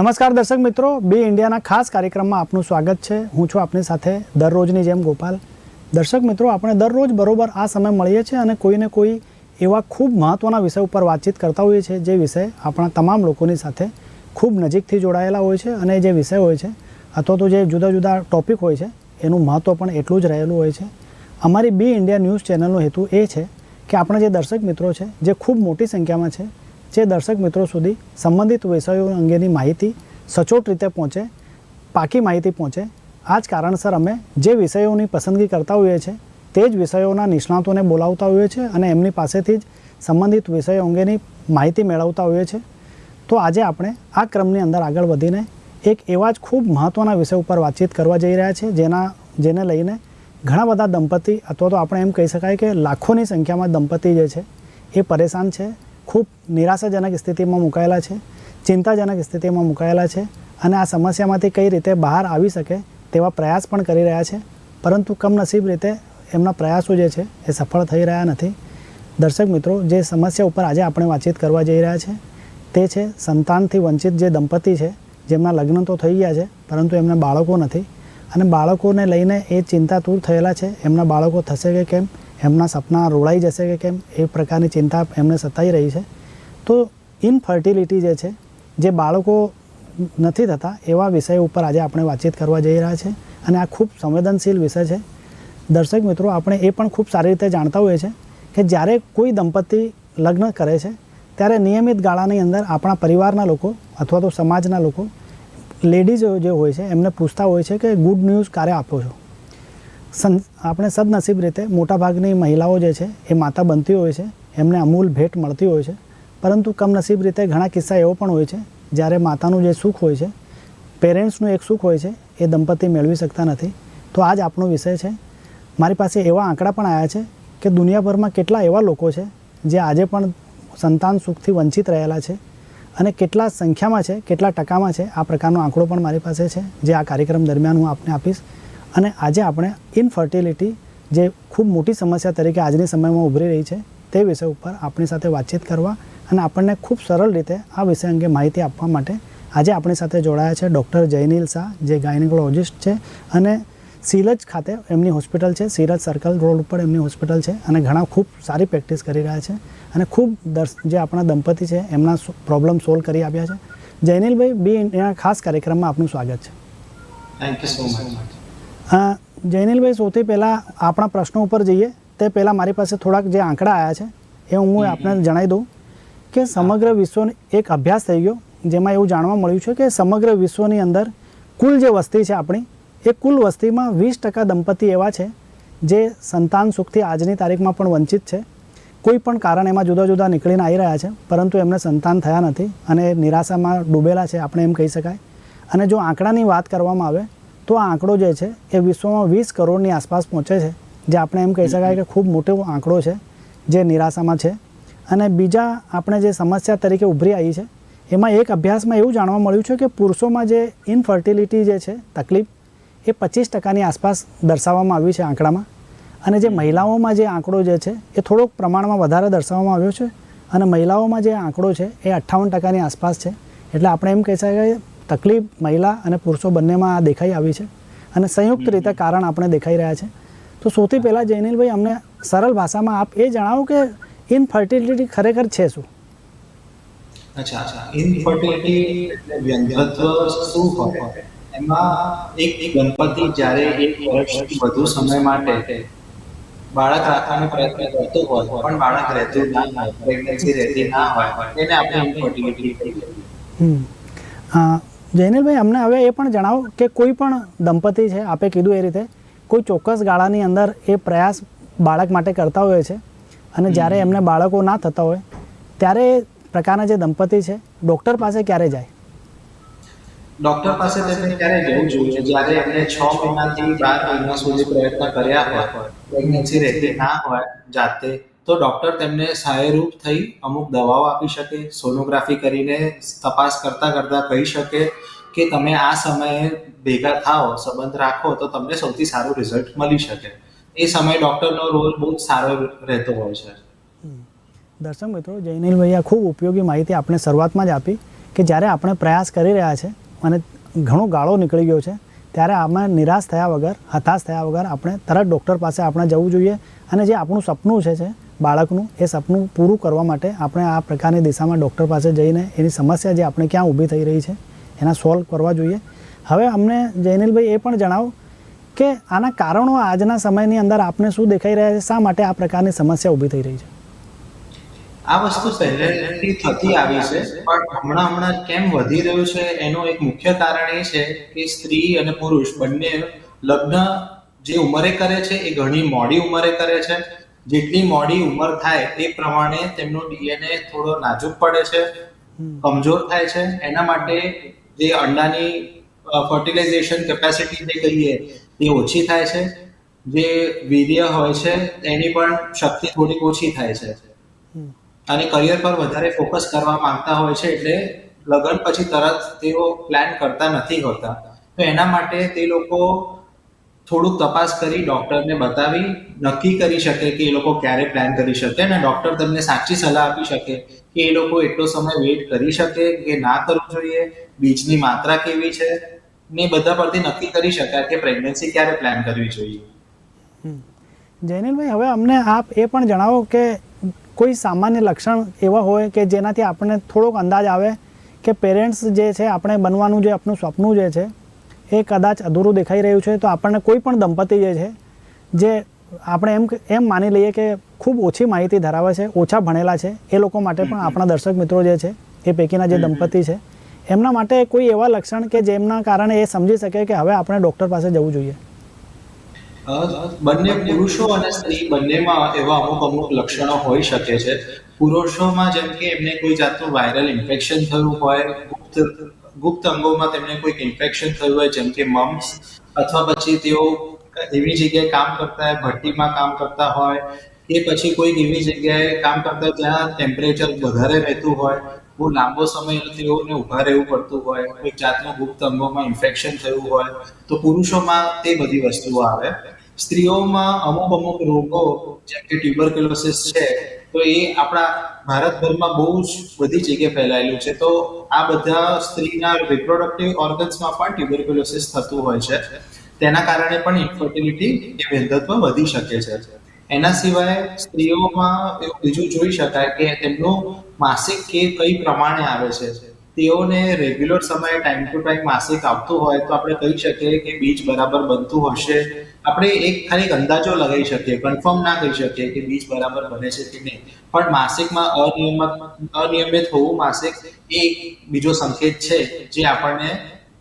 નમસ્કાર દર્શક મિત્રો, બે ઇન્ડિયાના ખાસ કાર્યક્રમમાં આપનું સ્વાગત છે. હું છું આપની સાથે દરરોજની જેમ ગોપાલ. દર્શક મિત્રો, આપણે દરરોજ બરોબર આ સમય મળીએ છીએ અને કોઈને કોઈ એવા ખૂબ મહત્ત્વના વિષય ઉપર વાતચીત કરતા હોઈએ છીએ, જે વિષય આપણા તમામ લોકોની સાથે ખૂબ નજીકથી જોડાયેલા હોય છે અને જે વિષય હોય છે, અથવા તો જે જુદા જુદા ટોપિક હોય છે, એનું મહત્ત્વ પણ એટલું જ રહેલું હોય છે. અમારી બી ઇન્ડિયા ન્યૂઝ ચેનલનો હેતુ એ છે કે આપણા જે દર્શક મિત્રો છે, જે ખૂબ મોટી સંખ્યામાં છે જે દર્શક મિત્રો સુધી સંબંધિત વિષયો અંગેની માહિતી સચોટ રીતે પહોંચે, પાકી માહિતી પહોંચે આ જ કારણસર અમે જે વિષયોની પસંદગી કરતા હોઈએ છીએ, તે જ વિષયોના નિષ્ણાતોને બોલાવતા હોઈએ છીએ અને એમની પાસેથી જ સંબંધિત વિષયો અંગેની માહિતી મેળવતા હોઈએ છીએ. તો આજે આપણે આ ક્રમની અંદર આગળ વધીને એક એવા જ ખૂબ મહત્ત્વના વિષય ઉપર વાતચીત કરવા જઈ રહ્યા છે જેના, જેને લઈને ઘણા બધા દંપતી અથવા તો આપણે એમ કહી શકાય કે લાખોની સંખ્યામાં દંપતી જે છે, એ પરેશાન છે. ખૂબ નિરાશાજનક સ્થિતિમાં મુકાયેલા છે, ચિંતાજનક સ્થિતિમાં મુકાયેલા છે અને આ સમસ્યામાંથી કઈ રીતે બહાર આવી શકે તેવા પ્રયાસ પણ કરી રહ્યા છે, પરંતુ કમનસીબ રીતે એમના પ્રયાસો જે છે એ સફળ થઈ રહ્યા નથી. દર્શક મિત્રો, જે સમસ્યા ઉપર આજે આપણે વાતચીત કરવા જઈ રહ્યા છે, તે છે સંતાનથી વંચિત જે દંપતી છે, જેમના લગ્ન તો થઈ ગયા છે, પરંતુ એમને બાળકો નથી અને બાળકોને લઈને એ ચિંતાતુર થયેલા છે, એમના બાળકો થશે કે કેમ? એમના સપના રોળાઈ જશે કે કેમ એ પ્રકારની ચિંતા એમને સતાઈ રહી છે. તો ઇનફર્ટિલિટી જે છે, જે બાળકો નથી થતા એવા વિષય ઉપર આજે આપણે વાતચીત કરવા જઈ રહ્યા છે અને આ ખૂબ સંવેદનશીલ વિષય છે. દર્શક મિત્રો, આપણે એ પણ ખૂબ સારી રીતે જાણતા હોઈએ છીએ કે જ્યારે કોઈ દંપતી લગ્ન કરે છે, ત્યારે નિયમિત ગાળાની અંદર આપણા પરિવારના લોકો અથવા તો સમાજના લોકો લેડીઝ જે હોય છે, એમને પૂછતા હોય છે કે ગુડ ન્યૂઝ ક્યારે આપો છો? આપણે સદનસીબ રીતે મોટાભાગની મહિલાઓ જે છે, એ માતા બનતી હોય છે, એમને અમૂલ ભેટ મળતી હોય છે. પરંતુ કમનસીબ રીતે ઘણા કિસ્સા એવો પણ હોય છે, જ્યારે માતાનું જે સુખ હોય છે, પેરેન્ટ્સનું એક સુખ હોય છે, એ દંપતી મેળવી શકતા નથી. તો આ જ આપણો વિષય છે. મારી પાસે એવા આંકડા પણ આવ્યા છે કે દુનિયાભરમાં કેટલા એવા લોકો છે, જે આજે પણ સંતાન સુખથી વંચિત રહેલા છે અને કેટલા સંખ્યામાં છે, કેટલા ટકામાં છે, આ પ્રકારનો આંકડો પણ મારી પાસે છે, જે આ કાર્યક્રમ દરમિયાન હું આપને આપીશ. અને આજે આપણે ઇનફર્ટિલિટી જે ખૂબ મોટી સમસ્યા તરીકે આજની સમયમાં ઉભરી રહી છે, તે વિષય ઉપર આપણી સાથે વાતચીત કરવા અને આપણને ખૂબ સરળ રીતે આ વિષય અંગે માહિતી આપવા માટે આજે આપણી સાથે જોડાયા છે ડૉક્ટર જયનીલ શાહ, જે ગાયનેકોલોજિસ્ટ છે અને સિરજ ખાતે એમની હોસ્પિટલ છે, સિરજ સર્કલ રોડ ઉપર એમની હોસ્પિટલ છે અને ઘણા ખૂબ સારી પ્રેક્ટિસ કરી રહ્યા છે અને ખૂબ દર્શ, જે આપણા દંપતી છે એમના પ્રોબ્લેમ સોલ્વ કરી આપ્યા છે. જયનીલભાઈ, બી એના ખાસ કાર્યક્રમમાં આપનું સ્વાગત છે. Thank you so much uh, જયનીલભાઈ સૌથી પહેલાં આપણા પ્રશ્નો ઉપર જઈએ. તે પહેલાં મારી પાસે થોડાક જે આંકડા આવ્યા છે એ હું આપને જણાવી દઉં કે સમગ્ર વિશ્વનો એક અભ્યાસ થઈ ગયો જેમાં એવું જાણવા મળ્યું છે કે સમગ્ર વિશ્વની અંદર કુલ જે વસ્તી છે આપણી એ કુલ વસ્તીમાં વીસ ટકા દંપતી એવા છે જે સંતાન સુખથી આજની તારીખમાં પણ વંચિત છે. કોઈ પણ કારણ એમાં જુદા જુદા નીકળીને આવી રહ્યા છે પરંતુ એમને સંતાન થયા નથી અને નિરાશામાં ડૂબેલા છે આપણે એમ કહી શકાય. અને જો આંકડાની વાત કરવામાં આવે તો આ આંકડો જે છે એ વિશ્વમાં વીસ કરોડની આસપાસ પહોંચે છે, જે આપણે એમ કહી શકાય કે ખૂબ મોટો આંકડો છે, જે નિરાશામાં છે. અને બીજા આપણે જે સમસ્યા તરીકે ઉભરી આવી છે, એમાં એક અભ્યાસમાં એવું જાણવા મળ્યું છે કે પુરુષોમાં જે ઇનફર્ટિલિટી જે છે, તકલીફ, એ પચીસ ટકાની આસપાસ દર્શાવવામાં આવ્યું છે આંકડામાં. અને જે મહિલાઓમાં જે આંકડો જે છે, એ થોડોક પ્રમાણમાં વધારે દર્શાવવામાં આવ્યો છે. અને મહિલાઓમાં જે આંકડો છે, એ અઠ્ઠાવન ટકાની આસપાસ છે. એટલે આપણે એમ કહી શકાય તકલીફ મહિલા અને પુરુષો બંનેમાં આ દેખાઈ આવી છે અને સંયુક્ત રીતે કારણ આપણે દેખાઈ રહ્યા છે. તો સૌથી પહેલાં જૈનિલભાઈ અમને સરળ ભાષામાં આપ એ જણાવો કે ઇનફર્ટિલિટી ખરેખર છે શું? અચ્છા અચ્છા. ઇનફર્ટિલિટી એટલે વ્યંગત્વ શું હોય? એમાં એક ગણપતિ જ્યારે એક વર્ષથી વધુ સમય માટે બાળક રાખવાનો પ્રયત્ન કરતો હોય પણ બાળક રહેતું ના હોય પ્રેગ્નન્સી રહેતી ના હોય એને આપણે ઇનફર્ટિલિટી કહીએ. જૈનિલભાઈ અમને હવે એ પણ જણાવો કે કોઈ પણ દંપતી છે આપે કીધું એ રીતે કોઈ ચોક્કસ ગાળાની અંદર એ પ્રયાસ બાળક માટે કરતા હોય છે અને જ્યારે એમને બાળકો ના થતા હોય ત્યારે એ પ્રકારના જે દંપતી છે ડૉક્ટર પાસે ક્યારે જાય? ડૉક્ટર પાસે તેમને ક્યારે જવું જોઈએ? જ્યારે એમને છ મહિનાથી બાર મહિના સુધી પ્રયત્ન કર્યા હોય પ્રેગ્નન્સી રહેતી ના હોય જાતે તો ડૉક્ટર તેમને સહાયરૂપ થઈ અમુક દવાઓ આપી શકે સોનોગ્રાફી કરીને તપાસ કરતા કરતાં કહી શકે કે તમે આ સમયે ભેગા થાઓ, સંબંધ રાખો, તો તમને સૌથી સારું રિઝલ્ટ મળી શકે. એ સમયે ડૉક્ટરનો રોલ બહુ જ સારો રહેતો હોય છે. દર્શક મિત્રો જૈનિલભાઈ આ ખૂબ ઉપયોગી માહિતી આપણે શરૂઆતમાં જ આપી કે જ્યારે આપણે પ્રયાસ કરી રહ્યા છે અને ઘણો ગાળો નીકળી ગયો છે, ત્યારે આમાં નિરાશ થયા વગર, હતાશ થયા વગર આપણે તરત ડૉક્ટર પાસે આપણે જવું જોઈએ અને જે આપણું સપનું છે બાળકનું એ સપનું પૂરું કરવા માટે આપણે આ પ્રકારની દિશામાં ડૉક્ટર પાસે જઈને એની સમસ્યા જે આપણે ક્યાં ઊભી થઈ રહી છે, એના સોલ્વ કરવા જોઈએ. હવે અમને જૈનિલભાઈ એ પણ જણાવો કે આના કારણો આજના સમયની અંદર આપને શું દેખાઈ રહ્યા છે, શા માટે આ પ્રકારની સમસ્યા ઊભી થઈ રહી છે? આ વસ્તુ પહેલેથી થતી આવી છે, પણ હમણાં હમણાં કેમ વધી રહ્યું છે, એનું એક મુખ્ય કારણ એ છે કે સ્ત્રી અને પુરુષ બંને લગ્ન જે ઉંમરે કરે છે, એ ઘણી મોડી ઉંમરે કરે છે. જેટલી મોડી ઉંમર થાય એ પ્રમાણે તેમનો ડીએનએ થોડો નાજુક પડે છે કમજોર થાય છે. એના માટે જે અંડાની ફર્ટિલાઇઝેશન કેપેસિટી જે કહીએ એ ઓછી થાય છે. જે વીર્ય હોય છે એની પણ શક્તિ થોડીક ઓછી થાય છે. અને કરિયર પર વધારે ફોકસ કરવા માંગતા હોય છે એટલે લગ્ન પછી તરત તેઓ પ્લાન કરતા નથી હોતા. તો એના માટે તે લોકો થોડુંક તપાસ કરી ડૉક્ટરને બતાવી, નક્કી કરી શકે કે એ લોકો ક્યારે પ્લાન કરી શકે અને ડૉક્ટર તમને સાચી સલાહ આપી શકે કે એ લોકો એટલો સમય વેઇટ કરી શકે કે ના કરવું જોઈએ, બીજની માત્રા કેવી છે, ને બધા પરથી નક્કી કરી શકાય કે પ્રેગ્નન્સી ક્યારે પ્લાન કરવી જોઈએ. જૈનિલભાઈ હવે અમને આપ એ પણ જણાવો કે કોઈ સામાન્ય લક્ષણ એવા હોય કે જેનાથી આપણને થોડોક અંદાજ આવે કે પેરેન્ટ્સ જે છે, આપણે બનવાનું જે આપણું સપનું જે છે એ કદાચ અધૂરું દેખાઈ રહ્યું છે, તો આપણને કોઈ પણ દંપતી જે છે, જે આપણે એમ એમ માની લઈએ કે ખૂબ ઓછી માહિતી ધરાવે છે, ઓછા ભણેલા છે, એ લોકો માટે પણ આપણા દર્શક મિત્રો જે છે, એ પૈકીના જે દંપતી છે, એમના માટે કોઈ એવા લક્ષણ કે જેમના કારણે એ સમજી શકે કે હવે આપણે ડૉક્ટર પાસે જવું જોઈએ? બંને પુરુષો અને સ્ત્રી બંનેમાં એવા અમુક અમુક લક્ષણો હોઈ શકે છે. પુરુષોમાં જેમ કે એમને કોઈ જાતનું વાયરલ ઇન્ફેક્શન થયું હોય ગુપ્ત અંગોમાં તેમને કોઈક ઇન્ફેક્શન થયું હોય, જેમ કે મમ્સ અથવા પછી તેઓ એવી જગ્યાએ કામ કરતા હોય ભઠ્ઠીમાં કામ કરતા હોય, કે પછી કોઈક એવી જગ્યાએ કામ કરતા જ્યાં ટેમ્પરેચર વધારે રહેતું હોય, બહુ લાંબો સમય તેઓને ઊભા રહેવું પડતું હોય, કોઈક જાતનું ગુપ્ત અંગોમાં ઇન્ફેક્શન થયું હોય, તો પુરુષોમાં તે બધી વસ્તુઓ આવે. સ્ત્રીઓમાં અમુક અમુક રોગો, જેમ કે ટ્યુબરક્યુલોસિસ છે તો એ આપણા ભારતભરમાં બહુ જ બધી જગ્યાએ ફેલાયેલું છે. તો આ બધા સ્ત્રીના રિપ્રોડક્ટિવ ઓર્ગન્સમાં પણ ટ્યુબરક્યુલોસિસ થતું હોય છે. તેના કારણે પણ ઇન્ફર્ટિલિટી એ વૃદ્ધત્વ વધી શકે છે. એના સિવાય સ્ત્રીઓમાં એવું બીજું જોઈ શકાય કે તેમનું માસિક કે કઈ પ્રમાણે આવે છે. તેઓને રેગ્યુલર સમયે ટાઈમ ટુ ટાઈમ માસિક આવતું હોય તો આપણે કહી શકીએ કે બીજ બરાબર બનતું હશે. આપણે એક ખાલી એક અંદાજો લગાવી શકીએ કન્ફર્મ ના કહી શકીએ કે બીજ બરાબર બને છે કે નહીં. પણ માસિકમાં અનિયમિત અનિયમિત હોવું માસિક એ બીજો સંકેત છે જે આપણને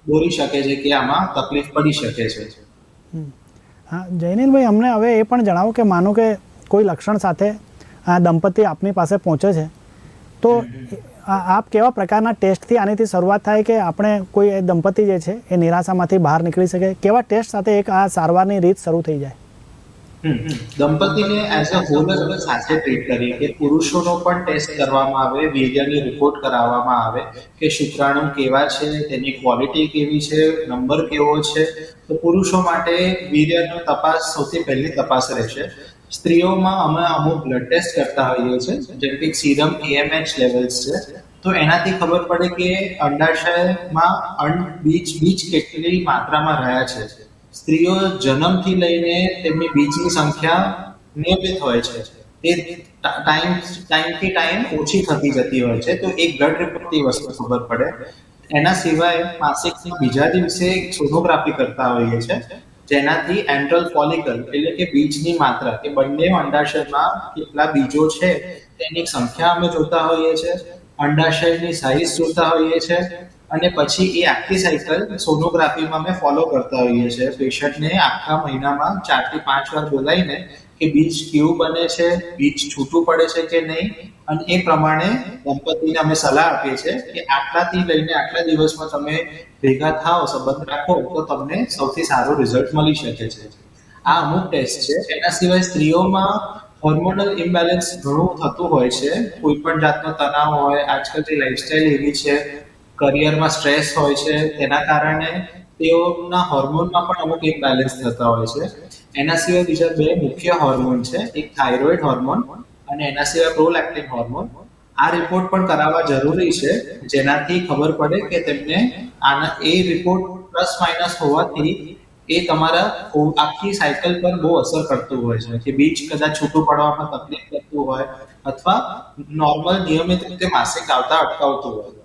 દોરી શકે છે કે આમાં તકલીફ પડી શકે છે. હા જૈનિલભાઈ અમને હવે એ પણ જણાવો કે માનો કે કોઈ લક્ષણ સાથે આ દંપતી આપની પાસે પહોંચે છે. તો આપ કેવા પ્રકારના ટેસ્ટથી આનીથી શરૂઆત થાય કે આપણે કોઈ દંપતી જે છે એ નિરાશામાંથી બહાર નીકળી શકે? કેવા ટેસ્ટ સાથે એક આ સારવારની રીત શરૂ થઈ જાય? દંપતીને એઝ અ હોલ જ સાથે ટ્રીટ કરીએ કે પુરુષોનો પણ ટેસ્ટ કરવામાં આવે વીર્યની રિપોર્ટ કરાવવામાં આવે કે શુક્રાણુ કેવા છે, તેની ક્વોલિટી કેવી છે નંબર કેવો છે? તો પુરુષો માટે વીર્યનો તપાસ સૌથી પહેલી તપાસ રહેશે. સ્ત્રીઓમાં અમે અમુક બ્લડ ટેસ્ટ કરતા હોઈએ છીએ જેમ કે સીરમ એએમએચ લેવલ્સ છે. તો એનાથી ખબર પડે કે અંડાશયમાં અંડ બીજ બીજ કેટલી માત્રામાં રહ્યા છે. સ્ત્રીઓ જન્મથી લઈને તેમની બીજની સંખ્યા નિયમિત હોય છે. તે ટાઈમ, ટાઈમથી ટાઈમ ઓછી થતી જતી હોય છે. તો એક બ્લડ રિપોર્ટથી વસ્તુ ખબર પડે. એના સિવાય માસિકના બીજા દિવસે સોનોગ્રાફી કરતા હોઈએ છે જેનાથી એન્ટ્રલ ફોલિકલ એટલે કે બીજની માત્રા, કે બંને અંડાશયમાં કેટલા બીજો છે, તેની સંખ્યા અમે જોતા હોઈએ છીએ અંડાશયની સાઇઝ જોતા હોઈએ છીએ અને પછી એ આખી સાયકલ સોનોગ્રાફીમાં અમે ફોલો કરતા હોઈએ છીએ પેશન્ટને આખા મહિનામાં ચારથી પાંચ વાર બોલાવીને કે બીજ કેવું બને છે, બીજ છૂટું પડે છે કે નહીં? અને એ પ્રમાણે દંપતીને અમે સલાહ આપીએ છીએ કે આટલાથી લઈને આટલા દિવસમાં તમે ભેગા થાઓ, સંબંધ રાખો, તો તમને સૌથી સારું રિઝલ્ટ મળી શકે છે. આ અમુક ટેસ્ટ છે. એના સિવાય સ્ત્રીઓમાં હોર્મોનલ ઇમ્બેલેન્સ ઘણું થતું હોય છે. કોઈ પણ જાતનો તણાવ હોય આજકાલ જે લાઈફસ્ટાઈલ એવી છે કરિયરમાં સ્ટ્રેસ હોય છે, તેના કારણે તેઓના હોર્મોનમાં પણ અમુક ઇમ્બેલેન્સ થતા હોય છે. એના સિવાય બીજા બે મુખ્ય હોર્મોન છે, એક થાઇરોઇડ હોર્મોન અને એના સિવાય પ્રોલેક્ટિન હોર્મોન આ રિપોર્ટ પણ કરાવવા જરૂરી છે, જેનાથી ખબર પડે કે તેમને આના એ રિપોર્ટ પ્લસ માઇનસ હોવાથી એ તમારા આખી સાયકલ પર બહુ અસર કરતું હોય છે. કે બીજ કદાચ છૂટું પડવામાં તકલીફ કરતું હોય અથવા નોર્મલ નિયમિત રીતે માસિક આવતા અટકાવતું હોય.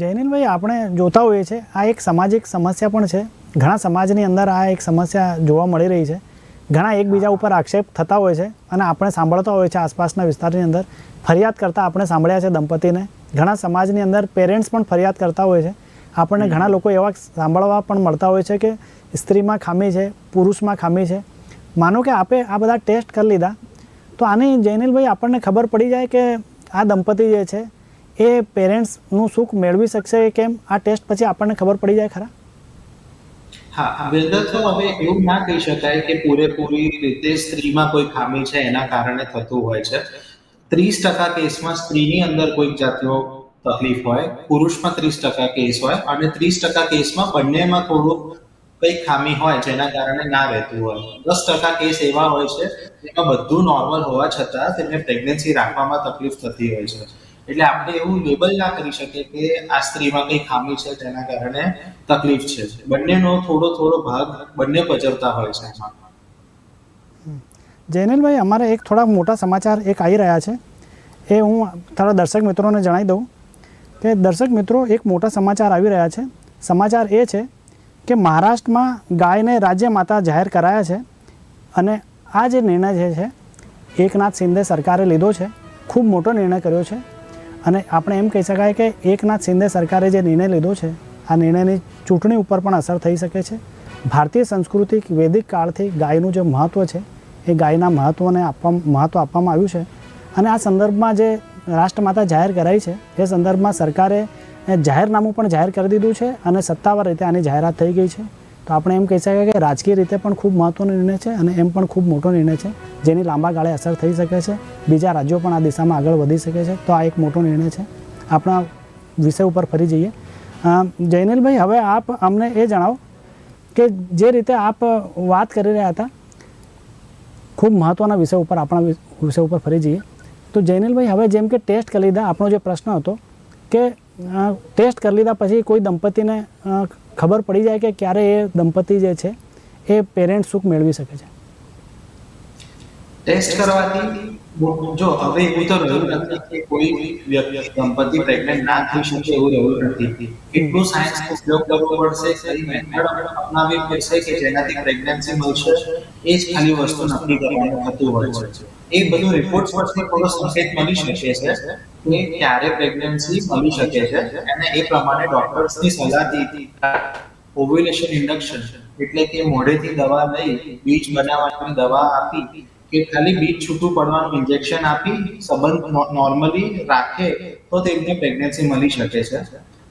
જયનીલભાઈ આપણે જોતા હોઈએ છીએ આ એક સામાજિક સમસ્યા પણ છે. ઘણા સમાજની અંદર આ એક સમસ્યા જોવા મળી રહી છે. ઘણા એકબીજા ઉપર આક્ષેપ થતા હોય છે અને આપણે સાંભળતા હોય છે આસપાસના વિસ્તારની અંદર. ફરિયાદ કરતા આપણે સાંભળ્યા છે દંપતીને. ઘણા સમાજની અંદર પેરેન્ટ્સ પણ ફરિયાદ કરતા હોય છે. આપણને ઘણા લોકો એવા સાંભળવા પણ મળતા હોય છે કે સ્ત્રીમાં ખામી છે પુરુષમાં ખામી છે. માનો કે આપે આ બધા ટેસ્ટ કરી લીધા. તો આની જૈનિલભાઈ આપણને ખબર પડી જાય કે આ દંપતી જે છે એ પેરેન્ટ્સનું સુખ મેળવી શકશે કેમ? આ ટેસ્ટ પછી આપણને ખબર પડી જાય ખરા? હા વેધર તો હવે એવું ના કહી શકાય કે પૂરેપૂરી રીતે સ્ત્રીમાં કોઈ ખામી છે, એના કારણે થતું હોય છે. ત્રીસ ટકા કેસમાં સ્ત્રીની અંદર કોઈક જાતનો તકલીફ હોય, પુરુષમાં ત્રીસ ટકા કેસ હોય અને ત્રીસ ટકા કેસમાં બંનેમાં થોડુંક કંઈક ખામી હોય જેના કારણે ના રહેતું હોય. દસ ટકા કેસ એવા હોય છે, જેમાં બધું નોર્મલ હોવા છતાં તેમને પ્રેગ્નન્સી રાખવામાં તકલીફ થતી હોય છે. એટલે આપણે એવું લેબલ ના કરી શકીએ કે આ સ્ત્રીમાં કઈ ખામી છે જેના કારણે તકલીફ છે. બંનેનો થોડો થોડો ભાગ બંને ભજવતા હોય છે જૈનિલભાઈ અમારે એક થોડા મોટા સમાચાર એક આવી રહ્યા છે. એ હું થોડા દર્શક મિત્રોને જણાવી દઉં કે દર્શક મિત્રો, એક મોટા સમાચાર આવી રહ્યા છે. સમાચાર એ છે કે મહારાષ્ટ્રમાં ગાયને રાજ્ય માતા જાહેર કરાયા છે અને આ જે નિર્ણય જે છે, એકનાથ શિંદે સરકારે લીધો છે, ખૂબ મોટો નિર્ણય કર્યો છે. અને આપણે એમ કહી શકાય કે એકનાથ શિંદે સરકારે જે નિર્ણય લીધો છે, આ નિર્ણયની ચૂંટણી ઉપર પણ અસર થઈ શકે છે. ભારતીય સંસ્કૃતિ વૈદિક કાળથી ગાયનું જે મહત્ત્વ છે, એ ગાયના મહત્ત્વને આપવા મહત્ત્વ આપવામાં આવ્યું છે. અને આ સંદર્ભમાં જે રાષ્ટ્રમાતા જાહેર કરાઈ છે, એ સંદર્ભમાં સરકારે જાહેરનામું પણ જાહેર કરી દીધું છે અને સત્તાવાર રીતે આની જાહેરાત થઈ ગઈ છે. તો આપણે એમ કહી શકીએ કે રાજકીય રીતે પણ ખૂબ મહત્ત્વનો નિર્ણય છે અને એમ પણ ખૂબ મોટો નિર્ણય છે, જેની લાંબા ગાળે અસર થઈ શકે છે. બીજા રાજ્યો પણ આ દિશામાં આગળ વધી શકે છે. તો આ એક મોટો નિર્ણય છે. આપણા વિષય ઉપર ફરી જઈએ. જૈનિલભાઈ હવે આપ અમને એ જણાવો કે જે રીતે આપ વાત કરી રહ્યા હતા, ખૂબ મહત્ત્વના વિષય ઉપર, આપણા વિષય ઉપર ફરી જઈએ. તો જૈનિલભાઈ હવે જેમ કે ટેસ્ટ કરી લીધા આપણો જે પ્રશ્ન હતો કે ટેસ્ટ કરી લીધા પછી કોઈ દંપતીને ખબર પડી જાય કે ક્યારે એ દંપતી જે છે, એ પેરેન્ટ સુખ મેળવી શકે છે. ટેસ્ટ કરવાથી જો, હવે એવું તો રહ્યું નથી કે કોઈ વ્યક્તિ દંપતી પ્રેગ્નન્ટ ના થઈ શકે એવું રહ્યું નથી. એટલું સાયન્સ ઉપયોગ કરવો પડશે કઈ મેથડ અપનાવી પડશે કે જેનાથી પ્રેગ્નન્સી મળશે? એ જ ખાલી વસ્તુ નક્કી કરવાનું થતું હોય છે. એ બધું રિપોર્ટ પરથી થોડો સંકેત મળી શકે છે કે ક્યારે પ્રેગ્નન્સી મળી શકે છે અને એ પ્રમાણે ડોક્ટર્સની સલાહથી ઓવ્યુલેશન ઇન્ડક્શન એટલે કે મોઢેથી દવા લઈ, બીજ બનાવવાની દવા આપી કે ખાલી બીજ છૂટું પડવાનું ઇન્જેક્શન આપી સંબંધ નોર્મલી રાખે તો તેમને પ્રેગ્નન્સી મળી શકે છે.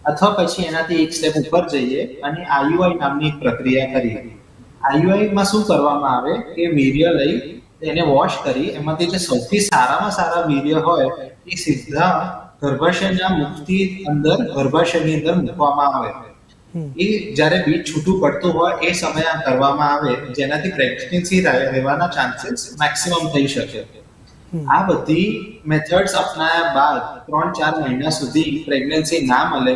અથવા પછી એનાથી એક સ્ટેપ ઉપર જઈએ અને આયુઆઈ નામની એક પ્રક્રિયા કરીએ. આયુઆઈમાં શું કરવામાં આવે? કે વીર્ય લઈ એને વોશ કરી, એમાંથી જે સૌથી સારામાં સારા વીર્ય હોય એ સીધા ગર્ભાશયના મુખથી અંદર ગર્ભાશયની અંદર મૂકવામાં આવે. એ જ્યારે બીજ છૂટું પડતું હોય એ સમયે આ કરવામાં આવે, જેનાથી પ્રેગ્નન્સી રહેવાના ચાન્સીસ મેક્સિમમ થઈ શકે. આ બધી મેથડ્સ અપનાયા બાદ ત્રણ ચાર મહિના સુધી પ્રેગ્નન્સી ના મળે,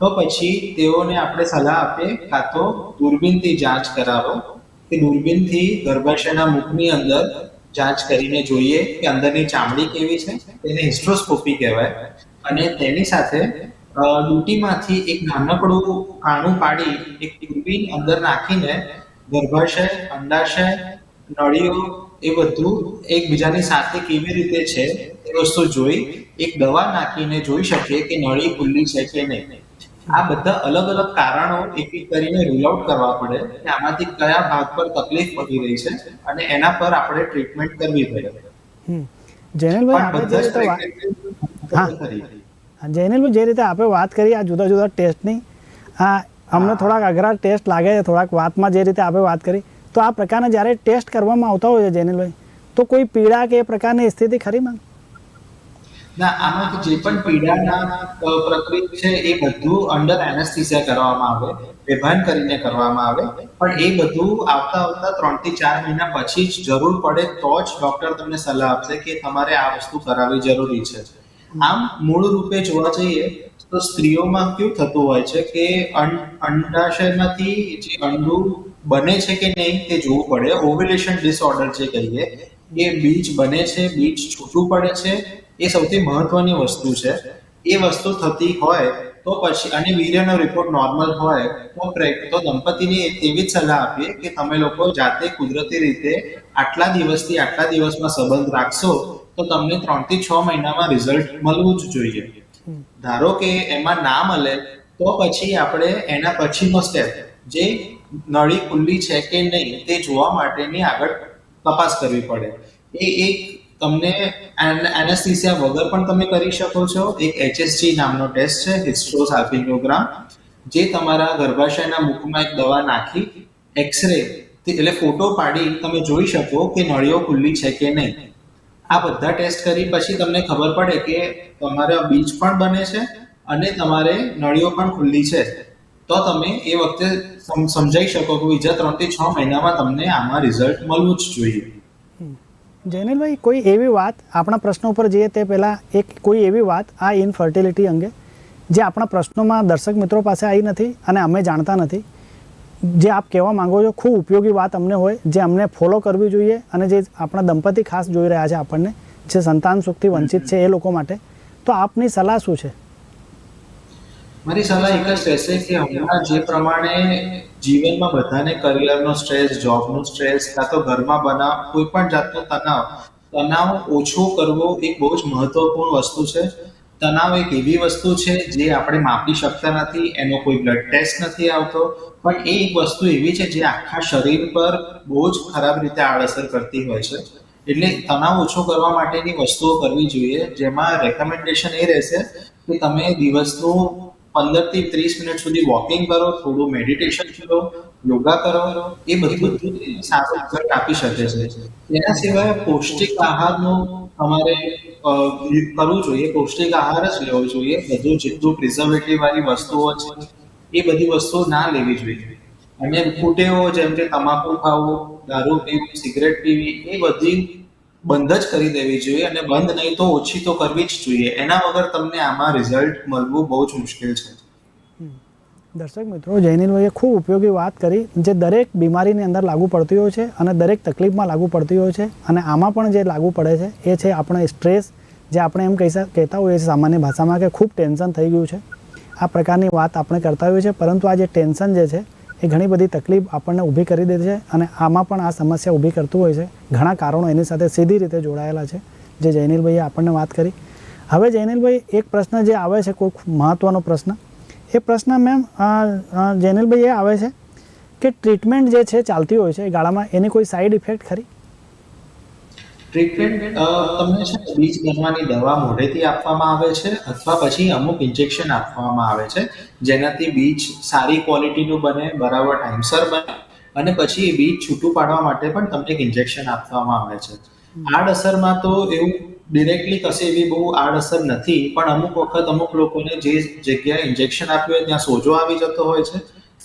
તો પછી તેઓને આપણે સલાહ આપીએ, કાં તો દૂરબીનથી જાંચ કરાવો, કે દૂરબીનથી ગર્ભાશયના મુખની અંદર જાંચ કરીને જોઈએ કે અંદરની ચામડી કેવી છે, તેને હિસ્ટ્રોસ્કોપી કહેવાય, અને તેની સાથે અ, ડૂટીમાંથી એક નાનકડું કાણું પાડી એક દૂરબીન અંદર નાખીને ગર્ભાશય અંડાશય નળીઓ એ બધું એકબીજાની સાથે કેવી રીતે છે એ વસ્તુ જોઈ એક દવા નાખીને જોઈ શકીએ કે નળી ખુલ્લી છે કે નહીં આ બધા અલગ અલગ કારણો એક એક કરીને રૂલ આઉટ કરવા પડે કે આમાંથી કયા ભાગ પર તકલીફ પડી રહી છે અને એના પર આપણે ટ્રીટમેન્ટ કરવી પડે હમ. જૈનિલભાઈ આપણે જે રીતે હા. જૈનિલભાઈ જે રીતે આપણે વાત કરી આ જુદા જુદા ટેસ્ટની આ અમને થોડાક અઘરા ટેસ્ટ લાગે છે થોડાક વાતમાં જે રીતે આપણે વાત કરી તો આ પ્રકારના જ્યારે ટેસ્ટ કરવામાં આવતા હોય છે જૈનિલભાઈ તો કોઈ પીડા કે એ પ્રકારની સ્થિતિ ખરી માં ના આમાં જે પણ પીડાના પ્રક્રિયા છે એ બધું અંડર એનેસ્થિસિયા કરવામાં આવે બેભાન કરીને કરવામાં આવે પણ એ બધું આવતા આવતા ત્રણથી ચાર મહિના પછી જ જરૂર પડે તો જ ડોક્ટર તમને સલાહ આપશે કે તમારે આ વસ્તુ કરાવવી જરૂરી છે. આમ મૂળ રૂપે જોવા જઈએ તો સ્ત્રીઓમાં કેવું થતું હોય છે કે અંડાશયમાંથી જે અંડું બને છે કે નહીં તે જોવું પડે. ઓવ્યુલેશન ડિસઓર્ડર જે કહીએ, એ બીજ બને છે, બીજ છૂટું પડે છે, એ સૌથી મહત્વની વસ્તુ છે. એ વસ્તુ થતી હોય તો પછી, અને વીર્યનો રિપોર્ટ નોર્મલ હોય, તો તો દંપતીને એવી જ સલાહ આપીએ કે તમે લોકો જાતે કુદરતી રીતે આટલા દિવસથી આટલા દિવસમાં સંબંધ રાખશો તો તમને ત્રણથી છ મહિનામાં રિઝલ્ટ મળવું જ જોઈએ. ધારો કે એમાં ના મળે તો પછી આપણે એના પછીનો સ્ટેપ જે નળી ખુલ્લી છે કે નહીં તે જોવા માટેની આગળ તપાસ કરવી પડે. એ એક તમને એનેસ્થિસિયા વગર પણ તમે કરી શકો છો. એક એચએસજી નામનો ટેસ્ટ છે હિસ્ટ્રોસાલ્પિંગોગ્રામ જે તમારા ગર્ભાશયના મુખમાં એક દવા નાખી એક્સરે એટલે ફોટો પાડી તમે જોઈ શકો કે નળીઓ ખુલ્લી છે કે નહીં. આ બધા ટેસ્ટ કરી પછી તમને ખબર પડે કે તમારે બીજ પણ બને છે અને તમારે નળીઓ પણ ખુલ્લી છે. તો તમે એ વખતે સમ- સમજાઈ શકો કે બીજા ત્રણથી છ મહિનામાં તમને આમાં રિઝલ્ટ મળવું જ જોઈએ. જૈનલભાઈ કોઈ એવી વાત, આપણા પ્રશ્નો ઉપર જઈએ તે પહેલાં એક કોઈ એવી વાત આ ઇનફર્ટિલિટી અંગે, જે આપણા પ્રશ્નોમાં દર્શક મિત્રો પાસે આવી નથી અને અમે જાણતા નથી જે આપ કહેવા માંગો છો, ખૂબ ઉપયોગી વાત અમને હોય, જે અમને ફોલો કરવી જોઈએ અને જે આપણા દંપતી ખાસ જોઈ રહ્યા છે આપણને, જે સંતાન સુખથી વંચિત છે એ લોકો માટે. તો આપની સલાહ શું છે? મારી સલાહ એક જ રહેશે કે હમણાં જે પ્રમાણે જીવનમાં બધાને કરિયરનો સ્ટ્રેસ, જોબનો સ્ટ્રેસ, કાં તો ઘરમાં બનાવ, કોઈ પણ જાતનો તણાવ તણાવ ઓછો કરવો એક બહુ જ મહત્વપૂર્ણ વસ્તુ છે. તણાવ એક એવી વસ્તુ છે જે આપણે માપી શકતા નથી, એનો કોઈ બ્લડ ટેસ્ટ નથી આવતો, પણ એ એક વસ્તુ એવી છે જે આખા શરીર પર બહુ જ ખરાબ રીતે આડઅસર કરતી હોય છે. એટલે તણાવ ઓછો કરવા માટેની વસ્તુઓ કરવી જોઈએ, જેમાં રેકમેન્ડેશન એ રહેશે કે તમે દિવસનું પંદરથી ત્રીસ મિનિટ સુધી વોકિંગ કરો, થોડું મેડિટેશન કરો, યોગા કરો, એ બધું સારું આપી શકે છે. એના સિવાય પૌષ્ટિક આહારનું તમારે કરવું જોઈએ, પૌષ્ટિક આહાર જ લેવો જોઈએ, બધું જેટલું પ્રિઝર્વેટિવ વાળી વસ્તુઓ છે, એ બધી વસ્તુઓ ના લેવી જોઈએ. અને કુટેવો જેમ કે તમાકુ ખાવું, દારૂ પીવું સિગરેટ પીવી, એ બધી બંધ જ કરી દેવી જોઈએ અને બંધ નહીં તો ઓછી તો કરવી જ જોઈએ. એના વગર તમને આમાં રિઝલ્ટ મળવું બહુ જ મુશ્કેલ છે. દર્શક મિત્રો જૈનિલભાઈએ ખૂબ ઉપયોગી વાત કરી જે દરેક બીમારીની અંદર લાગુ પડતી હોય છે અને દરેક તકલીફમાં લાગુ પડતી હોય છે અને આમાં પણ જે લાગુ પડે છે, એ છે આપણે સ્ટ્રેસ જે આપણે એમ કહી કહેતા હોઈએ છીએ સામાન્ય ભાષામાં કે ખૂબ ટેન્શન થઈ ગયું છે. આ પ્રકારની વાત આપણે કરતા હોઈએ છીએ, પરંતુ આ જે ટેન્શન જે છે, એ ઘણી બધી તકલીફ આપણને ઊભી કરી દે છે અને આમાં પણ આ સમસ્યા ઊભી કરતું હોય છે. ઘણા કારણો એની સાથે સીધી રીતે જોડાયેલા છે, જે જૈનિલભાઈએ આપણને વાત કરી. હવે જૈનિલભાઈ એક પ્રશ્ન જે આવે છે, કોઈ ખૂબ મહત્વનો પ્રશ્ન. એ પ્રશ્ન મેમ અ, એ આવે છે કે ટ્રીટમેન્ટ જે છે ચાલતી હોય છે ગાળામાં એની કોઈ સાઈડ ઇફેક્ટ ખરી? ટ્રીટમેન્ટ તમને છે બીજ બનવાની દવા મોઢેથી આપવામાં આવે છે અથવા પછી અમુક ઇન્જેક્શન આપવામાં આવે છે જેનાથી બીજ સારી ક્વોલિટીનું બને બરાબર ટાઈમસર બને અને પછી એ બીજ છૂટું પાડવા માટે પણ તમને એક ઇન્જેક્શન આપવામાં આવે છે. આડઅસરમાં તો એવું ડિરેક્ટલી કશે એવી બહુ આડઅસર નથી પણ અમુક વખત અમુક લોકોને જે જગ્યાએ ઇન્જેક્શન આપ્યું હોય ત્યાં સોજો આવી જતો હોય છે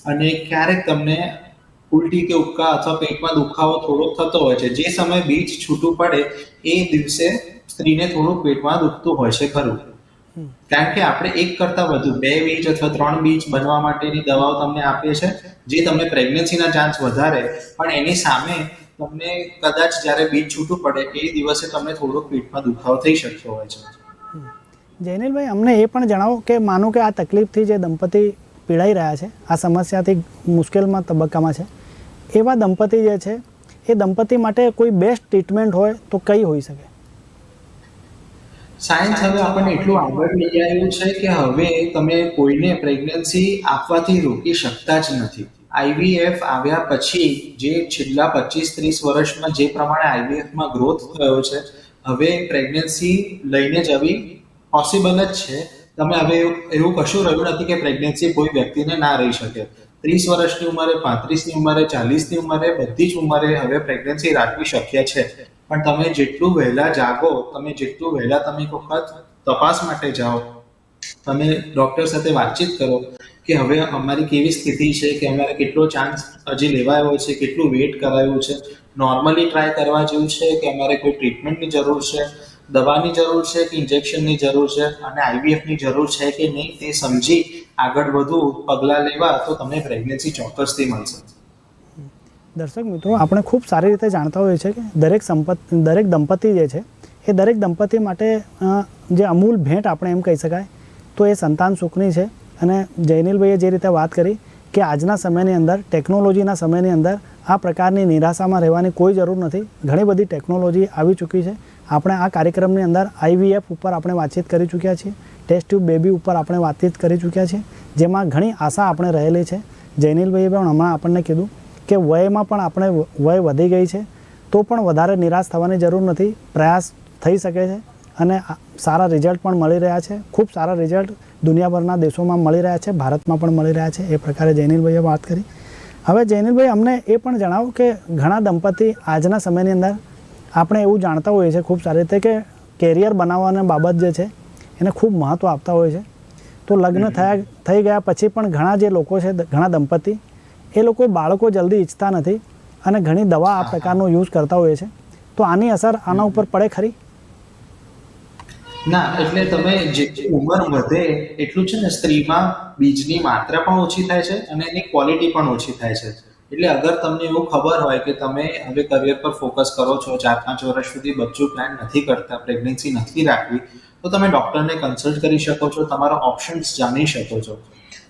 અને ક્યારેક તમને ઉલટી કે ઉપકા અથવા પેટમાં દુખાવો થોડોક થતો હોય છે. જે સમયે બીજ છૂટું પડે એ દિવસે સ્ત્રીને થોડું પેટમાં દુખતું હોય છે ખરું. કારણ કે આપણે એક કરતા વધુ બે બીજ અથવા ત્રણ બીજ બનવા માટેની દવાઓ તમને આપીએ છે જે તમને પ્રેગ્નન્સીના ચાન્સ વધારે પણ એની સામે તમને કદાચ જ્યારે બીજ છૂટું પડે એ દિવસે તમને થોડોક પેટમાં દુખાવો થઈ શકતો હોય છે. જૈનિલભાઈ અમને એ પણ જણાવો કે માનો કે આ તકલીફથી જે દંપતી પીડાઈ રહ્યા છે આ સમસ્યાથી મુશ્કેલમાં તબક્કામાં છે એવા દંપતી જે છે એ દંપતી માટે કોઈ બેસ્ટ ટ્રીટમેન્ટ હોય તો કઈ હોઈ શકે? સાયન્સ હવે આપણને એટલું આગળ લઈ આવ્યું છે કે હવે તમે કોઈને પ્રેગ્નન્સી આપવાથી રોકી શકતા જ નથી. આઈવીએફ આવ્યા પછી જે છેલ્લા પચીસ ત્રીસ વર્ષમાં જે પ્રમાણે આઈવીએફમાં ગ્રોથ થયો છે, હવે પ્રેગ્નન્સી લઈને જવી પોસિબલ જ છે. તમે હવે એવું- કશું રહ્યું નથી કે પ્રેગ્નન્સી કોઈ વ્યક્તિને ના રહી શકે. ત્રીસ વર્ષની ઉંમરે, પાંત્રીસની ઉંમરે, ચાલીસની ઉંમરે બધી જ ઉંમરે હવે પ્રેગ્નન્સી રાખવી શક્ય છે. પણ તમે જેટલું વહેલા જાગો, તમે જેટલું વહેલા તમે એક વખત તપાસ માટે જાઓ, તમે ડૉક્ટર સાથે વાતચીત કરો કે હવે અમારી કેવી સ્થિતિ છે કે અમારે કેટલો ચાન્સ હજી લેવાયો છે, કેટલું વેઇટ કરાયું છે? નોર્મલી ટ્રાય કરવા જેવું છે કે અમારે કોઈ ટ્રીટમેન્ટની જરૂર છે, દવાની જરૂર છે કે ઇન્જેક્શનની જરૂર છે અને આઈવીએફની જરૂર છે કે નહીં તે સમજી આગળ વધુ પગલાં લેવા તો તમને પ્રેગ્નન્સી ચોક્કસથી મળશે. દર્શક મિત્રો, આપણે ખૂબ સારી રીતે જાણતા હોઈએ છીએ કે દરેક સંપત્તિ દરેક દંપતી જે છે, એ દરેક દંપતી માટે જે અમૂલ ભેટ આપણે એમ કહી શકાય, તો એ સંતાન સુખની છે. અને જૈનિલભાઈએ જે રીતે વાત કરી કે આજના સમયની અંદર ટેકનોલોજીના સમયની અંદર આ પ્રકારની નિરાશામાં રહેવાની કોઈ જરૂર નથી. ઘણી બધી ટેકનોલોજી આવી ચૂકી છે. આપણે આ કાર્યક્રમની અંદર આઈવીએફ ઉપર આપણે વાતચીત કરી ચૂક્યા છીએ. ટેસ્ટ ટ્યુબ બેબી ઉપર આપણે વાતચીત કરી ચૂક્યા છીએ. જેમાં ઘણી આશા આપણે રહેલી છે. જૈનિલભાઈએ પણ હમણાં આપણને કીધું કે વયમાં પણ આપણે વય વધી ગઈ છે. તો પણ વધારે નિરાશ થવાની જરૂર નથી. પ્રયાસ થઈ શકે છે. અને સારા રિઝલ્ટ પણ મળી રહ્યા છે. ખૂબ સારા રિઝલ્ટ દુનિયાભરના દેશોમાં મળી રહ્યા છે ભારતમાં પણ મળી રહ્યા છે એ પ્રકારે જૈનિલભાઈએ વાત કરી. હવે જૈનિલભાઈ અમને એ પણ જણાવો કે ઘણા દંપતી આજના સમયની અંદર આપણે એવું જાણતા હોઈએ છીએ ખૂબ સારી રીતે કે કેરિયર બનાવવાની બાબત જે છે એને ખૂબ મહત્ત્વ આપતા હોય છે. તો લગ્ન થયા થઈ ગયા પછી પણ ઘણા જે લોકો છે ઘણા દંપતી એ લોકો બાળકો જલ્દી ઈચ્છતા નથી અને ઘણી દવા આ પ્રકારનો યુઝ કરતા હોય છે. તો આની અસર આના ઉપર પડે ખરી? ના, એટલે તમે જેટલી ઉંમર વધે એટલું છે ને સ્ત્રીમાં બીજની માત્રા પણ ઓછી થાય છે અને એની ક્વોલિટી પણ ઓછી થાય છે. એટલે અગર તમને એવું ખબર હોય કે તમે હવે કરિયર પર ફોકસ કરો છો ચાર પાંચ વર્ષ સુધી બચ્ચું પ્લાન નથી કરતા પ્રેગ્નન્સી નથી રાખવી, તો તમે ડૉક્ટરને કન્સલ્ટ કરી શકો છો, તમારા ઓપ્શન્સ જાણી શકો છો.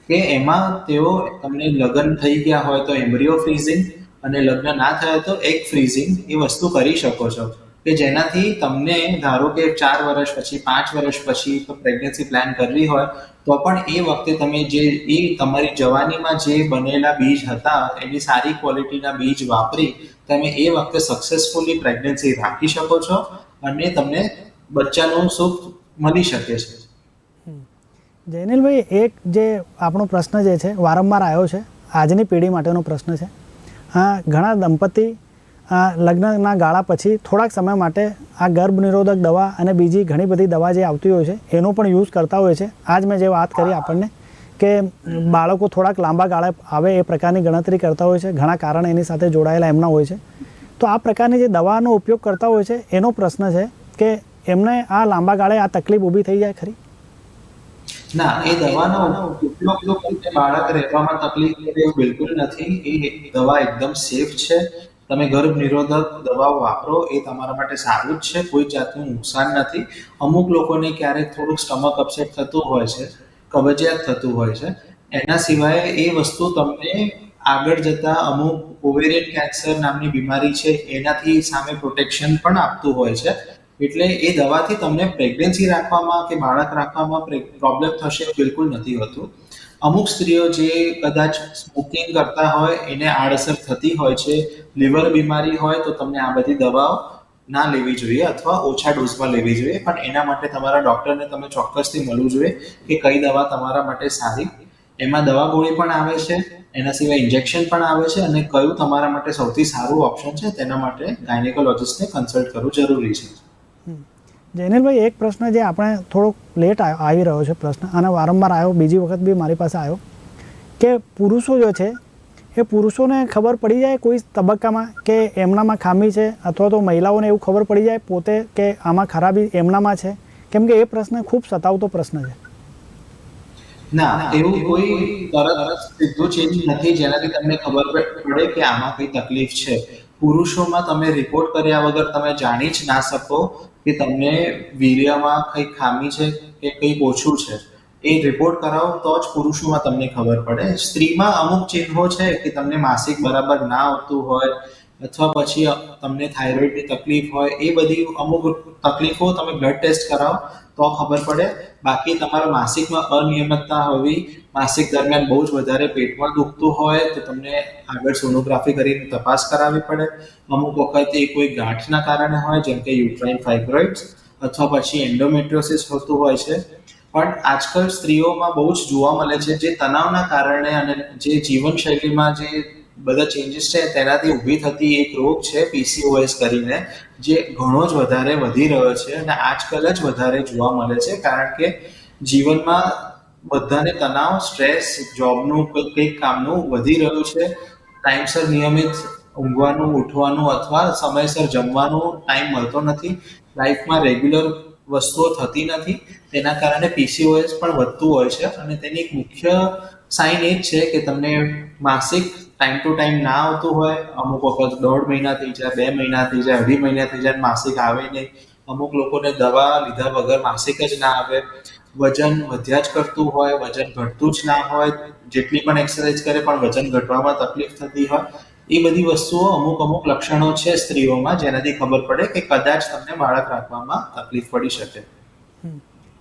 કે એમાં તેઓ તમને લગ્ન થઈ ગયા હોય તો એમ્બ્રિયો ફ્રીઝિંગ અને લગ્ન ના થયા તો એગ ફ્રીઝિંગ એ વસ્તુ કરી શકો છો. કે જેનાથી તમને ધારો કે ચાર વર્ષ પછી, પાંચ વર્ષ પછી પ્રેગ્નન્સી પ્લાન કરવી હોય, તો પણ એ વખતે તમે જે, એ તમારી જવાનીમાં જે બનેલા બીજ હતા, એની સારી ક્વોલિટીના બીજ વાપરી, તમે એ વખતે સક્સેસફુલી પ્રેગ્નન્સી રાખી શકો છો અને તમને બચ્ચાનું સુખ મળી શકે છે. જૈનિલભાઈ એક જે આપણો પ્રશ્ન જે છે, વારંવાર આવ્યો છે, આજની પેઢી માટેનો પ્રશ્ન છે. હા, ઘણા દંપતી લગ્નના ગાળા પછી થોડાક સમય માટે આ ગર્ભ નિરોધક દવા અને બીજી ઘણી બધી દવા જે આવતી હોય છે, એનો પણ યુઝ કરતા હોય છે. આજ મેં જે વાત કરી આપણને કે બાળકો થોડાક લાંબા ગાળે આવે એ પ્રકારની ગણતરી કરતા હોય છે, ઘણા કારણ એની સાથે જોડાયેલા એમના હોય છે. તો આ પ્રકારની જે દવાનો ઉપયોગ કરતા હોય છે, એનો પ્રશ્ન છે કે એમને આ લાંબા ગાળે આ તકલીફ ઊભી થઈ જાય ખરી? ના, એ દવાનો ઉપયોગ બાળક રહેવામાં તકલીફ બિલકુલ નથી. એ દવા એકદમ સેફ છે. તમે ગર્ભ નિરોધક દવાઓ વાપરો, એ તમારા માટે સારું જ છે. કોઈ જાતનું નુકસાન નથી. અમુક લોકોને ક્યારેક થોડુંક સ્ટમક અપસેટ થતું હોય છે, કબજિયાત થતું હોય છે. એના સિવાય એ વસ્તુ તમને આગળ જતા અમુક ઓવેરિયન કેન્સર નામની બીમારી છે, એનાથી સામે પ્રોટેક્શન પણ આપતું હોય છે. એટલે એ દવાથી તમને પ્રેગ્નન્સી રાખવામાં કે બાળક રાખવામાં પ્રોબ્લેમ થશે બિલકુલ નથી હોતું. અમુક સ્ત્રીઓ જે કદાચ સ્મોકિંગ કરતા હોય, એને આડઅસર થતી હોય છે લીવર બીમારી હોય, તો તમને આ બધી દવાઓ ના લેવી જોઈએ અથવા ઓછા ડોઝમાં લેવી જોઈએ. પણ એના માટે તમારા ડૉક્ટરને તમે ચોક્કસથી મળવું જોઈએ કે કઈ દવા તમારા માટે સારી. એમાં દવા ગોળી પણ આવે છે, એના સિવાય ઇન્જેક્શન પણ આવે છે અને કયું તમારા માટે સૌથી સારું ઓપ્શન છે, તેના માટે ગાયનેકોલોજિસ્ટને કન્સલ્ટ કરવું જરૂરી છે. જૈનિલભાઈ, એક પ્રશ્ન જે આપણે થોડોક લેટ આવ- રહ્યો છે પ્રશ્ન અને વારંવાર આવ્યો, બીજી વખત બી મારી પાસે આવ્યો, કે પુરુષો જો છે, એ પુરુષોને ખબર પડી જાય કોઈ તબક્કામાં કે એમનામાં ખામી છે, અથવા તો મહિલાઓને એવું ખબર પડી જાય પોતે કે આમાં ખરાબી એમનામાં છે? કેમ કે એ પ્રશ્ન ખૂબ સતાવતો પ્રશ્ન છે. ના, એવું કોઈ તરત સીધું ચેન્જ નથી જેનાથી તમને ખબર પડે કે આમાં કઈ તકલીફ છે. પુરુષોમાં તમે રિપોર્ટ કર્યા વગર તમે જાણી જ ના શકો કે તમને વીર્યમાં કઈ ખામી છે કે કંઈક ઓછું છે, એ રિપોર્ટ કરાવો તો જ પુરુષોમાં તમને ખબર પડે. સ્ત્રીમાં અમુક ચિહ્નો છે કે તમને માસિક બરાબર ના આવતું હોય અથવા પછી તમને થાઇરોઇડની તકલીફ હોય, એ બધી અમુક તકલીફો તમે બ્લડ ટેસ્ટ કરાવો તો ખબર પડે. બાકી તમારા માસિકમાં અનિયમિતતા હોવી માસિક દરમિયાન બહુ જ વધારે પેટમાં દુખતું હોય તો તમને આગળ સોનોગ્રાફી કરીને તપાસ કરાવવી પડે. અમુક વખત એ કોઈ ગાંઠના કારણે હોય, જેમ કે યુટ્રાઇન ફાઇબ્રોઇડ્સ અથવા પછી એન્ડોમેટ્રોસિસ હોતું હોય છે. પણ આજકાલ સ્ત્રીઓમાં બહુ જ જોવા મળે છે જે તણાવના કારણે અને જે જીવનશૈલીમાં જે બધા ચેન્જીસ છે તેનાથી ઊભી થતી એક રોગ છે પીસીઓએસ કરીને, જે ઘણો જ વધારે વધી રહ્યો છે અને આજકાલ જ વધારે જોવા મળે છે. કારણ કે જીવનમાં બધાને તણાવ, સ્ટ્રેસ, જોબનું કંઈક કામનું વધી રહ્યું છે. ટાઈમસર નિયમિત ઊંઘવાનું, ઉઠવાનું અથવા સમયસર જમવાનું ટાઈમ મળતો નથી. લાઈફમાં રેગ્યુલર વસ્તુઓ થતી નથી. તેના કારણે પીસીઓએસ પણ વધતું હોય છે અને તેની એક મુખ્ય સાઇન એ જ છે કે તમને માસિક ટાઈમ ટુ ટાઈમ ના આવતું હોય, અમુક વખત દોઢ મહિના થઈ જાય, બે મહિના થઈ જાય, અઢી મહિના થઈ જાય, માસિક આવે નહીં. અમુક લોકોને દવા લીધા વગર માસિક જ ના આવે. વજન વધ્યા જ કરતું હોય વજન ઘટતું જ ના હોય જેટલી પણ એક્સરસાઇઝ કરે પણ વજન ઘટવામાં તકલીફ થતી હોય એ બધી વસ્તુઓ અમુક અમુક લક્ષણો છે સ્ત્રીઓમાં જેનાથી ખબર પડે કે કદાચ તમને બાળક રાખવામાં તકલીફ પડી શકે.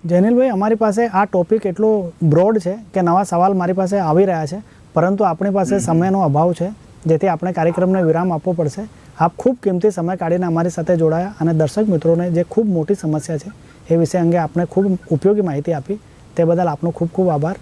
જેનિલભાઈ અમારી પાસે આ ટોપિક એટલો બ્રોડ છે કે નવા સવાલ મારી પાસે આવી રહ્યા છે પરંતુ આપણી પાસે સમયનો અભાવ છે જેથી આપણે કાર્યક્રમને વિરામ આપવો પડશે. આપ ખૂબ કિંમતી સમય કાઢીને અમારી સાથે જોડાયા અને દર્શક મિત્રોને જે ખૂબ મોટી સમસ્યા છે એ વિષય અંગે આપણે ખૂબ ઉપયોગી માહિતી આપી. તે બદલ આપનો ખૂબ ખૂબ આભાર.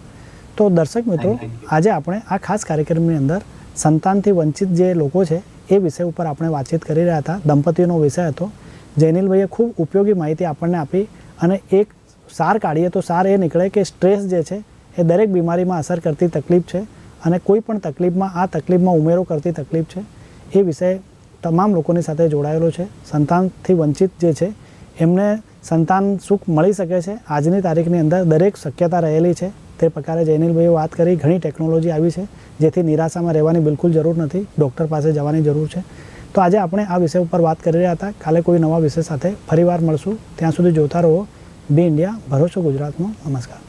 તો દર્શક મિત્રો આજે આપણે આ ખાસ કાર્યક્રમની અંદર સંતાનથી વંચિત જે લોકો છે એ વિષય ઉપર આપણે વાતચીત કરી રહ્યા હતા. દંપતીનો વિષય હતો. જૈનિલભાઈએ ખૂબ ઉપયોગી માહિતી આપણને આપી અને એક સાર કાઢીએ તો સાર એ નીકળે કે સ્ટ્રેસ જે છે એ દરેક બીમારીમાં અસર કરતી તકલીફ છે અને કોઈ પણ તકલીફમાં આ તકલીફમાં ઉમેરો કરતી તકલીફ છે. એ વિષય તમામ લોકોની સાથે જોડાયેલો છે. સંતાનથી વંચિત જે છે એમને સંતાન સુખ મળી શકે છે. આજની તારીખની અંદર દરેક શક્યતા રહેલી છે. તે પ્રકારે જૈનિલભાઈએ વાત કરી, ઘણી ટેકનોલોજી આવી છે, જેથી નિરાશામાં રહેવાની બિલકુલ જરૂર નથી. ડૉક્ટર પાસે જવાની જરૂર છે. તો આજે આપણે આ વિષય ઉપર વાત કરી રહ્યા હતા. કાલે કોઈ નવા વિષય સાથે ફરીવાર મળશું. ત્યાં સુધી જોતા રહો. બી ઇન્ડિયા, ભરોસો ગુજરાતનો. નમસ્કાર.